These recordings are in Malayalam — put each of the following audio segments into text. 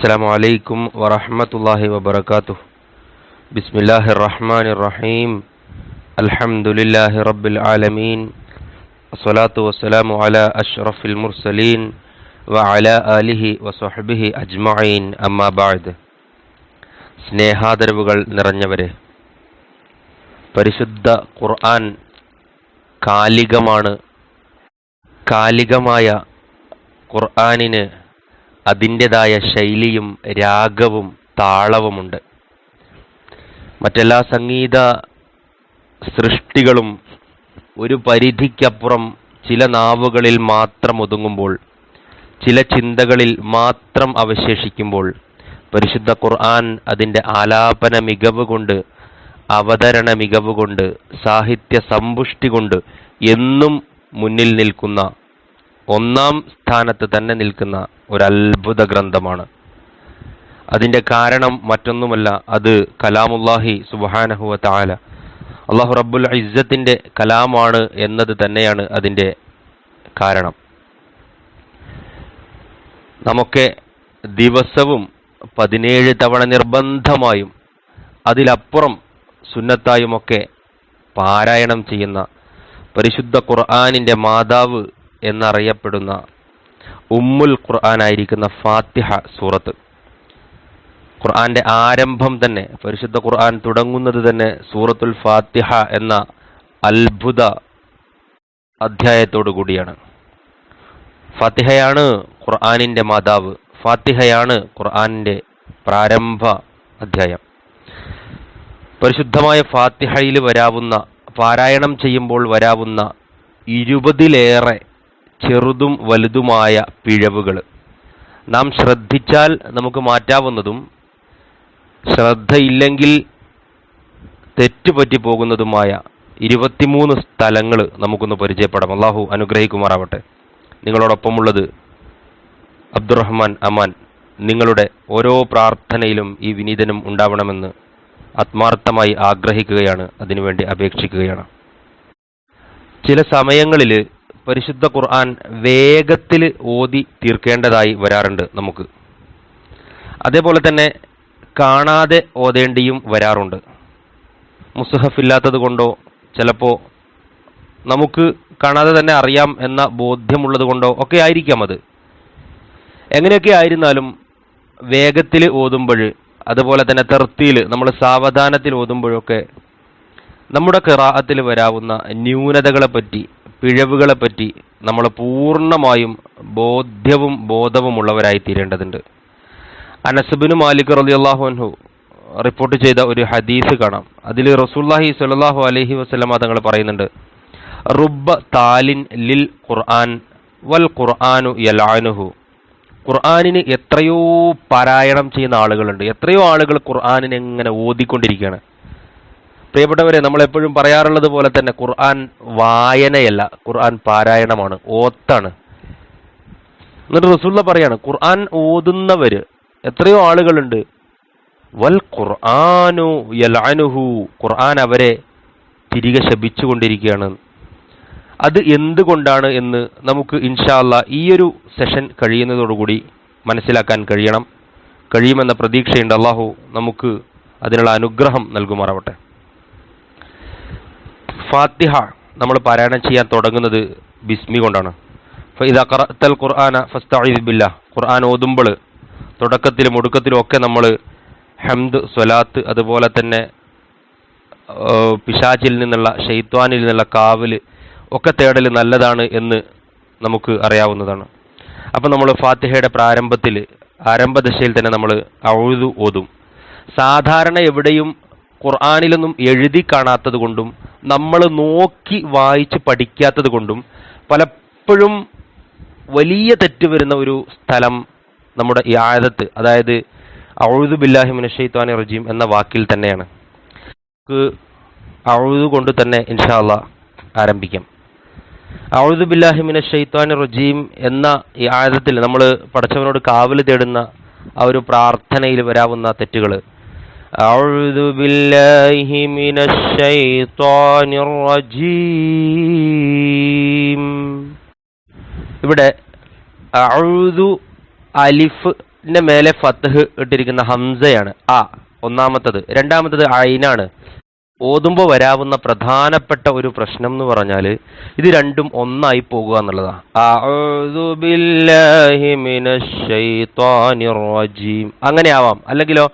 السلام عليكم ورحمة الله وبركاته بسم الله الرحمن الرحيم الحمد لله رب العالمين الصلاة والسلام على أشرف المرسلين وعلى آله وصحبه أجمعين أما بعد സ്നേഹാദരവുകൾ നിറഞ്ഞവരെ പരിശുദ്ധ ഖുർആൻ കാലികമാണ് കാലികമായ ഖുർആനിന് അതിന്റെതായ ശൈലിയും രാഗവും താളവുമുണ്ട്. മറ്റെല്ലാ സംഗീത സൃഷ്ടികളും ഒരു പരിധിക്കപ്പുറം ചില നാവുകളിൽ മാത്രം ഒതുങ്ങുമ്പോൾ ചില ചിന്തകളിൽ മാത്രം അവശേഷിക്കുമ്പോൾ പരിശുദ്ധ ഖുർആൻ അതിന്റെ ആലാപന മികവ് കൊണ്ട് അവതരണ മികവ് കൊണ്ട് സാഹിത്യ സമ്പുഷ്ടി കൊണ്ട് എന്നും മുന്നിൽ നിൽക്കുന്ന ഒന്നാം സ്ഥാനത്ത് തന്നെ നിൽക്കുന്ന ഒരു അത്ഭുത ഗ്രന്ഥമാണ്. അതിന്റെ കാരണം മറ്റൊന്നുമല്ല അത് കലാമുല്ലാഹി സുബാനഹുവ താല അള്ളാഹു റബ്ബുൽ ഇസ്സത്തിന്റെ കലാമാണ് എന്നത് തന്നെയാണ് അതിന്റെ കാരണം. നമുക്ക് ദിവസവും പതിനേഴ് തവണ നിർബന്ധമായും അതിലപ്പുറം സുന്നത്തായുമൊക്കെ പാരായണം ചെയ്യുന്ന പരിശുദ്ധ ഖുർആാനിന്റെ മാതാവ് എന്നറിയപ്പെടുന്ന ഉമ്മുൽ ഖുർആനായിരിക്കുന്ന ഫാത്തിഹ സൂറത്ത്. ഖുർആന്റെ ആരംഭം തന്നെ പരിശുദ്ധ ഖുർആൻ തുടങ്ങുന്നത് തന്നെ സൂറത്തുൽ ഫാത്തിഹ എന്ന അത്ഭുത അധ്യായത്തോടു കൂടിയാണ്. ഫാത്തിഹയാണ് ഖുർആനിന്റെ മാതാവ് ഫാത്തിഹയാണ് ഖുർആനിന്റെ പ്രാരംഭ അധ്യായം. പരിശുദ്ധമായ ഫാത്തിഹയിൽ വരാവുന്ന പാരായണം ചെയ്യുമ്പോൾ വരാവുന്ന ഇരുപതിലേറെ ചെറുതും വലുതുമായ പിഴവുകൾ. നാം ശ്രദ്ധിച്ചാൽ നമുക്ക് മാറ്റാവുന്നതും ശ്രദ്ധയില്ലെങ്കിൽ തെറ്റുപറ്റി പോകുന്നതുമായ ഇരുപത്തിമൂന്ന് സ്ഥലങ്ങൾ നമുക്കൊന്ന് പരിചയപ്പെടാം. അള്ളാഹു അനുഗ്രഹിക്കുമാറാവട്ടെ. നിങ്ങളോടൊപ്പമുള്ളത് അബ്ദുറഹ്മാൻ അമാൻ. നിങ്ങളുടെ ഓരോ പ്രാർത്ഥനയിലും ഈ വിനീതനും ഉണ്ടാവണമെന്ന് ആത്മാർത്ഥമായി ആഗ്രഹിക്കുകയാണ്. അതിനുവേണ്ടി അപേക്ഷിക്കുകയാണ്. ചില സമയങ്ങളിൽ പരിശുദ്ധ ഖുർആൻ വേഗത്തിൽ ഓതി തീർക്കേണ്ടതായി വരാറുണ്ട് നമുക്ക്. അതേപോലെ തന്നെ കാണാതെ ഓതേണ്ടിയും വരാറുണ്ട്. മുസഹഫില്ലാത്തത് കൊണ്ടോ ചിലപ്പോൾ നമുക്ക് കാണാതെ തന്നെ അറിയാം എന്ന ബോധ്യമുള്ളത് കൊണ്ടോ ഒക്കെ ആയിരിക്കാം അത്. എങ്ങനെയൊക്കെ ആയിരുന്നാലും വേഗത്തിൽ ഓതുമ്പോൾ അതുപോലെ തന്നെ തെർത്തിയിൽ നമ്മൾ സാവധാനത്തിൽ ഓതുമ്പോഴൊക്കെ നമ്മുടെ കിറാഹത്തിൽ വരാവുന്ന ന്യൂനതകളെ പറ്റി പിഴവുകളെ പറ്റി നമ്മൾ പൂർണമായും ബോധ്യവും ബോധവുമുള്ളവരായി തീരേണ്ടതുണ്ട്. അനസബിന് മാലിക് റളിയല്ലാഹു അൻഹു റിപ്പോർട്ട് ചെയ്ത ഒരു ഹദീസ് കാണാം. അതിൽ റസൂല്ലാഹി സ്വല്ലല്ലാഹു അലഹി വസ്ലമ തങ്ങൾ പറയുന്നുണ്ട് റുബ്ബ താലിൻ ലിൽ ഖുർആൻ വൽ ഖുർആാനു യലാനുഹു. ഖുർആാനിന് എത്രയോ പാരായണം ചെയ്യുന്ന ആളുകളുണ്ട്. എത്രയോ ആളുകൾ ഖുർആാനിനെ എങ്ങനെ ഓതിക്കൊണ്ടിരിക്കുകയാണ്. പ്രിയപ്പെട്ടവരെ നമ്മൾ എപ്പോഴും പറയാറുള്ളത് പോലെ തന്നെ ഖുർആൻ വായനയല്ല. ഖുർആൻ പാരായണമാണ് ഓത്താണ്. എന്നിട്ട് റസൂള്ള പറയാണ് ഖുർആൻ ഓതുന്നവര് എത്രയോ ആളുകളുണ്ട്. വൽ ഖുർആനു യലാനുഹു ഖുർആൻ അവരെ തിരികെ ശപിച്ചുകൊണ്ടിരിക്കുകയാണ്. അത് എന്തുകൊണ്ടാണ് എന്ന് നമുക്ക് ഇൻഷാല്ല ഈ ഒരു സെഷൻ കഴിയുന്നതോടുകൂടി മനസ്സിലാക്കാൻ കഴിയണം. കഴിയുമെന്ന പ്രതീക്ഷയുണ്ട്. അള്ളാഹു നമുക്ക് അതിനുള്ള അനുഗ്രഹം നൽകുമാറാവട്ടെ. ഫാത്തിഹ നമ്മൾ പാരായണം ചെയ്യാൻ തുടങ്ങുന്നത് ബിസ്മി കൊണ്ടാണ്. ഇതാ ഖുർആന ഫസ്താഹിബില്ല ബില്ലാ. ഖുർആൻ ഓതുമ്പോൾ തുടക്കത്തിലും ഒടുക്കത്തിലും ഒക്കെ നമ്മൾ ഹംദ് സ്വലാത്ത് അതുപോലെ തന്നെ പിശാചിൽ നിന്നുള്ള ഷെയ്ത്വാനിൽ നിന്നുള്ള കാവൽ ഒക്കെ തേടൽ നല്ലതാണ് എന്ന് നമുക്ക് അറിയാവുന്നതാണ്. അപ്പോൾ നമ്മൾ ഫാത്തിഹയുടെ പ്രാരംഭത്തിൽ ആരംഭദശയിൽ തന്നെ നമ്മൾ അഴുതു ഓതും. സാധാരണ എവിടെയും ഖുർആാനിലൊന്നും എഴുതി കാണാത്തത് കൊണ്ടും നമ്മൾ നോക്കി വായിച്ച് പഠിക്കാത്തത് കൊണ്ടും പലപ്പോഴും വലിയ തെറ്റ് വരുന്ന ഒരു സ്ഥലം നമ്മുടെ ഈ ആയതത്ത് അതായത് അഴുതു ബില്ലാഹി ഷെയ്ത്താനി റജീം എന്ന വാക്കിൽ തന്നെയാണ്. അഴുതു കൊണ്ട് തന്നെ ഇൻഷാല്ല ആരംഭിക്കാം. അഴുതു ബില്ലാഹിമിൻ ഷെയ്ത്താനി റജീം എന്ന ഈ ആയതത്തിൽ നമ്മൾ പഠിച്ചവനോട് കാവൽ തേടുന്ന ആ ഒരു പ്രാർത്ഥനയിൽ വരാവുന്ന തെറ്റുകൾ أعوذ بالله من الشيطان الرجيم ഇവിടെ അഴുതു അലിഫ് ന്റെ മേലെ ഫത്ത്ഹ് ഇട്ടിരിക്കുന്ന ഹംസയാണ് ആ ഒന്നാമത്തത് രണ്ടാമത്തത് ഐനാണ് ഓതുമ്പോൾ വരാവുന്ന പ്രധാനപ്പെട്ട ഒരു പ്രശ്നം എന്ന് പറഞ്ഞാൽ ഇത് രണ്ടും ഒന്നായി പോകുക എന്നുള്ളതാണ് അഊദു ബില്ലാഹി മിനശ് ശൈത്വാനിർ റജീം അങ്ങനെ ആവാം അല്ലെങ്കിലോ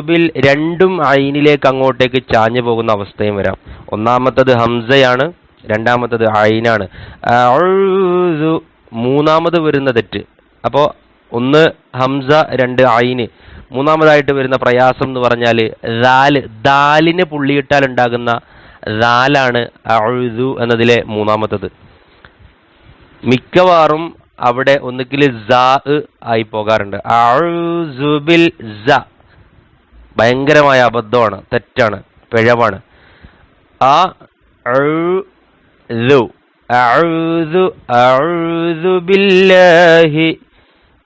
ബിൽ രണ്ടും ഐനിലേക്ക് അങ്ങോട്ടേക്ക് ചാഞ്ഞു പോകുന്ന അവസ്ഥയും വരാം. ഒന്നാമത്തത് ഹംസയാണ് രണ്ടാമത്തത് ഐനാണ്. മൂന്നാമത് വരുന്ന തെറ്റ്. അപ്പോൾ ഒന്ന് ഹംസ രണ്ട് ഐന്. മൂന്നാമതായിട്ട് വരുന്ന പ്രയാസം എന്ന് പറഞ്ഞാൽ ദാൽ ദാലിന് പുള്ളിയിട്ടാൽ ഉണ്ടാകുന്ന ദാലാണ് അഴുതു എന്നതിലെ മൂന്നാമത്തത്. മിക്കവാറും അവിടെ ഒന്നുകിൽ സാ ആയി പോകാറുണ്ട് അഴുസുബിൽ സ ഭയങ്കരമായ അബദ്ധമാണ് തെറ്റാണ് പിഴവാണ് ആ അഴുതു അഴുതു അഴുതു ബില്ലാഹി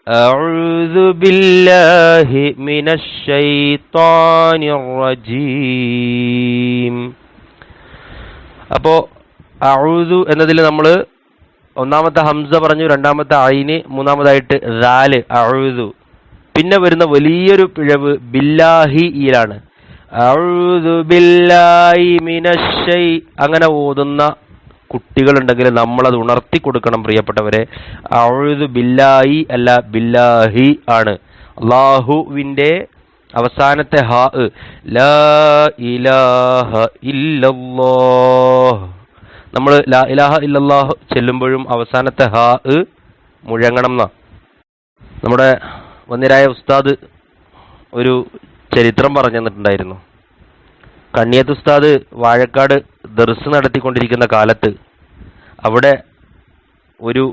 أعوذ بالله من الشيطان الرجيم അപ്പോൾ അഊദു എന്നതിൽ നമ്മൾ ഒന്നാമത്തെ ഹംസ പറഞ്ഞു രണ്ടാമത്തെ ഐന് മൂന്നാമതായിട്ട് ദാൽ അഴുതു പിന്നെ വരുന്ന വലിയൊരു പിഴവ് ബില്ലാഹി മിനശ്ശൈ അങ്ങനെ ഓതുന്ന കുട്ടികളുണ്ടെങ്കിൽ നമ്മളത് ഉണർത്തി കൊടുക്കണം പ്രിയപ്പെട്ടവരെ. അഴുതു ബില്ലായി അല്ല ബില്ലാഹി ആണ്. അള്ളാഹുവിന്റെ അവസാനത്തെ ഹാ ഇലാഹ ഇല്ലല്ലാഹ്. നമ്മൾ ലാ ഇലാഹ ഇല്ലല്ലാഹ് ചെല്ലുമ്പോഴും അവസാനത്തെ ഹാ മുഴങ്ങണം എന്നാ നമ്മുടെ വന്നിരായ ഉസ്താദ് ഒരു ചരിത്രം പറഞ്ഞു തന്നിട്ടുണ്ടായിരുന്നു കണ്ണിയത്ത് ഉസ്താദ് വാഴക്കാട് ദർസ് നടത്തിക്കൊണ്ടിരിക്കുന്ന കാലത്ത് അവിടെ ഒരു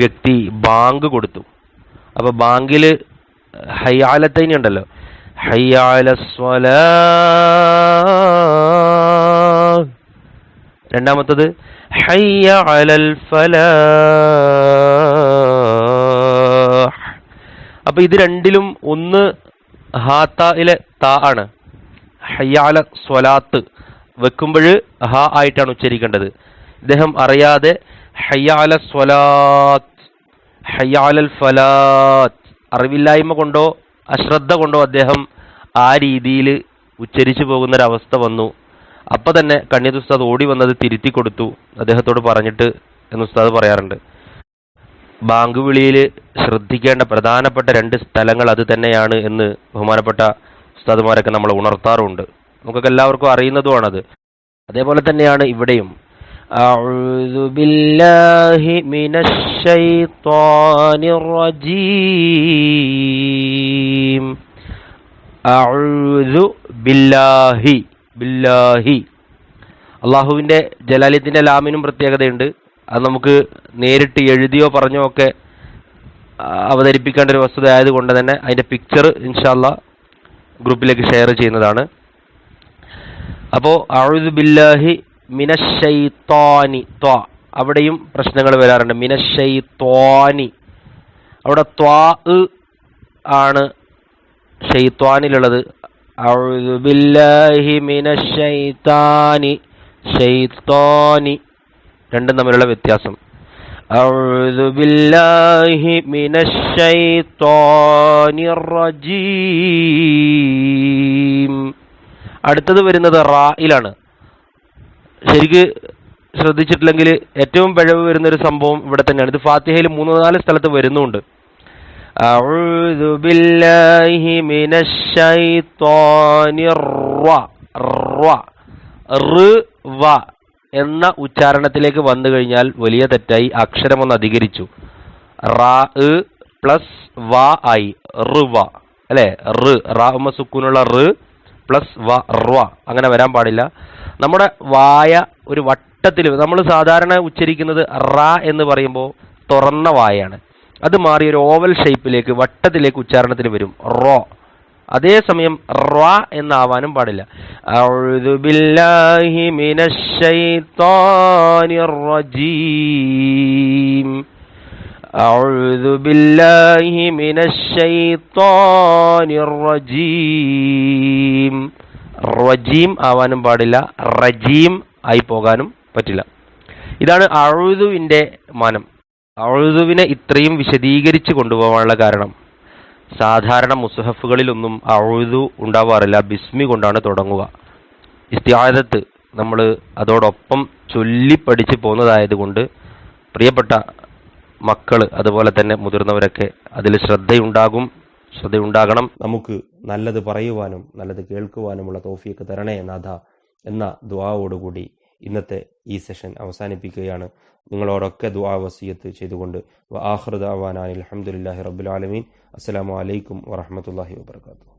വ്യക്തി ബാങ്ക് കൊടുത്തു. അപ്പോൾ ബാങ്കിൽ ഹയ്യാലത്തൈനി ഉണ്ടല്ലോ ഹയ്യാല രണ്ടാമത്തത് ഹയ്യ അലൽ ഫലാഹ്. അപ്പൊ ഇത് രണ്ടിലും ഒന്ന് ഹാത്തയിലെ താ ആണ്. ഹയ്യാല സ്വലാത്ത് വെക്കുമ്പോൾ ഹ ആയിട്ടാണ് ഉച്ചരിക്കേണ്ടത്. ഇദ്ദേഹം അറിയാതെ ഹയ്യാല സ്വലാത്ത് ഹയ്യാലൽ ഫലാത്ത് അറിവില്ലായ്മ കൊണ്ടോ അശ്രദ്ധ കൊണ്ടോ അദ്ദേഹം ആ രീതിയിൽ ഉച്ചരിച്ചു പോകുന്നൊരവസ്ഥ വന്നു. അപ്പൊ തന്നെ കണ്യത് ഉസ്താദ് ഓടി വന്നത് തിരുത്തി കൊടുത്തു അദ്ദേഹത്തോട് പറഞ്ഞിട്ട് എന്ന് ഉസ്താദ് പറയാറുണ്ട്. ബാങ്ക് വിളിയിൽ ശ്രദ്ധിക്കേണ്ട പ്രധാനപ്പെട്ട രണ്ട് സ്ഥലങ്ങൾ അത് തന്നെയാണ് എന്ന് ബഹുമാനപ്പെട്ട ഉസ്താദ്മാരൊക്കെ നമ്മൾ ഉണർത്താറുണ്ട്. നമുക്കൊക്കെ എല്ലാവർക്കും അറിയുന്നതുമാണത് അതേപോലെ തന്നെയാണ് ഇവിടെയും. അഴുതു ബില്ലാഹി ബില്ലാഹി. അള്ളാഹുവിന്റെ ജലാലിത്തിന്റെ ലാമിനും പ്രത്യേകതയുണ്ട്. അത് നമുക്ക് നേരിട്ട് എഴുതിയോ പറഞ്ഞോ ഒക്കെ അവതരിപ്പിക്കേണ്ട ഒരു വസ്തുത ആയതുകൊണ്ട് തന്നെ അതിന്റെ പിക്ചർ ഇൻഷാല്ല ഗ്രൂപ്പിലേക്ക് ഷെയർ ചെയ്യുന്നതാണ്. അപ്പോൾ അഴുദ് ബില്ലാഹി മിനഷൈത്വാനി ത്വാ. അവിടെയും പ്രശ്നങ്ങൾ വരാറുണ്ട്. മിനഷൈത്വാനി അവിടെ ത്വാ ആണ് ഷെയ്ത്വാനിലുള്ളത്. അഴുദു من الشيطان شيطان. രണ്ടും തമ്മിലുള്ള വ്യത്യാസം. أعوذ بالله من الشيطان الرجيم. അടുത്തത് വരുന്നത് റായിലാണ്. ശരിക്ക് ശ്രദ്ധിച്ചിട്ടില്ലെങ്കിൽ ഏറ്റവും പിഴവ് വരുന്ന ഒരു സംഭവം ഇവിടെ തന്നെയാണ്. ഇത് ഫാത്തിഹയിൽ മൂന്ന് നാല് സ്ഥലത്ത് വരുന്നുണ്ട്. أعوذ بالله من الشيطان എന്ന ഉച്ചാരണത്തിലേക്ക് വന്നു കഴിഞ്ഞാൽ വലിയ തെറ്റായി അക്ഷരം ഒന്ന് അധികരിച്ചു റാ പ്ലസ് വ ആയി റുവ അല്ലേ റ് റാ ഉമ്മ സുക്കൂനുള്ള റ് പ്ലസ് വ റ അങ്ങനെ വരാൻ പാടില്ല നമ്മുടെ വായ ഒരു വട്ടത്തിൽ നമ്മൾ സാധാരണ ഉച്ചരിക്കുന്നത് റ എന്ന് പറയുമ്പോൾ തുറന്ന വായാണ് അത് മാറി ഒരു ഓവൽ ഷേപ്പിലേക്ക് വട്ടത്തിലേക്ക് ഉച്ചാരണത്തിന് വരും. റോ. അതേസമയം റ എന്നാവാനും പാടില്ല. റജീം ആവാനും പാടില്ല. റജീം ആയി പോകാനും പറ്റില്ല. ഇതാണ് അഴുതുവിന്റെ മാനം. ഔദുവിനെ ഇത്രയും വിശദീകരിച്ച് കൊണ്ടുപോകാനുള്ള കാരണം. സാധാരണ മുസഹഫുകളിലൊന്നും അഴുതു ഉണ്ടാവാറില്ല. ബിസ്മി കൊണ്ടാണ് തുടങ്ങുക. ഇസ്തിയാദത്ത് നമ്മൾ അതോടൊപ്പം ചൊല്ലി പഠിച്ച് പോകുന്നതായതുകൊണ്ട് പ്രിയപ്പെട്ട മക്കൾ അതുപോലെ തന്നെ മുതിർന്നവരൊക്കെ അതിൽ ശ്രദ്ധയുണ്ടാകും. ശ്രദ്ധയുണ്ടാകണം. നമുക്ക് നല്ലത് പറയുവാനും നല്ലത് കേൾക്കുവാനുമുള്ള തോഫിയൊക്കെ തരണേ നാഥ എന്ന ദുആവോടുകൂടി. ഇന്നത്തെ ഈ സെഷൻ അവസാനിപ്പിക്കുകയാണ്. നിങ്ങളോടൊക്കെ ദുആ വസിയത്ത് ചെയ്തുകൊണ്ട്. വ ആഹ്റദ് അവാനാൻ അലഹമുല്ലാഹി റബ്ബിൽ ആലമീൻ. അസ്സലാമു അലൈക്കും വറഹമത്തല്ലാഹി വാബർക്കാത്തു